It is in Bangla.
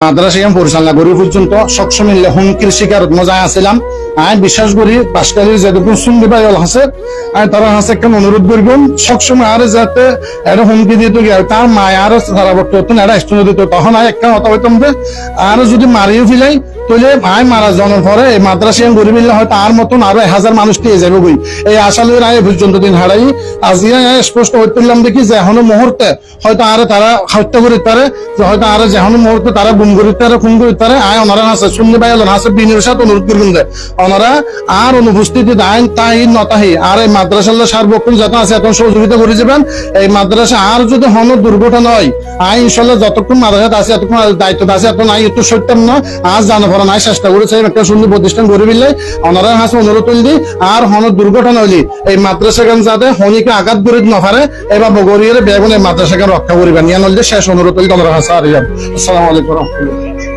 মাদ্রাসা আমি পরিচালনা করি পর্যন্ত সবসময় হুমকির শিকার মজায় আছিলাম। আমি বিশ্বাস করি পাশকালীর যেটুকু শুনতে পাই আছে আমি তারা হাসে একটা অনুরোধ করবেন। সবসময় আর যাতে এটা হুমকি দিত তার মায় আর তারা বর্তমান এটা স্টুডিও দিত, তখন আর একটা কথা হইতাম আর যদি মারিয়ে ফেলাই মারা পরে এই মাদ্রাসা গরিব হয়তো আর মতন আরও এক হাজার মানুষ পেয়ে যাবে বই এই পর্যন্ত দিন হারাই। আজকে স্পষ্ট হইতেলাম দেখি যে এখনও মুহূর্তে হয়তো আর তারা হত্যা করি পারে, যে হয়তো আর যেহনো মুহূর্তে তারা গুম করি তারা খুন করি তারে আয় ওনারা আছে শুনতে পাই আছে বিনের সাথে অনুরোধ করবেন ওনারা আর অনুপস্থিতি আইন তাই নতাহি। আর এই মাদ্রাসার সার্বক্ষণ যত আছে, এখন সহযোগিতা করে যাবেন। এই মাদ্রাসা আর যদি হন দুর্ঘটনা হয়, আই ইনশাল্লাহ যতক্ষণ মাদ্রাসাত আছে, এতক্ষণ দায়িত্ব আছে এত নাই একটু সত্যম না আজ জানা পড়া নাই, চেষ্টা করেছে একটা সুন্দর প্রতিষ্ঠান করে দিলে ওনারা হাসে, অনুরোধ তুললি আর হন দুর্ঘটনা হইলি, এই মাদ্রাসা গান যাতে হনিকে আঘাত করে নফারে এবার বগরিয়ে বেগুন এই মাদ্রাসাকে রক্ষা করিবেন। ইয়ান হলে শেষ অনুরোধ তুলি ওনারা হাসে আর আসসালামু আলাইকুম রহমতুল্লাহ।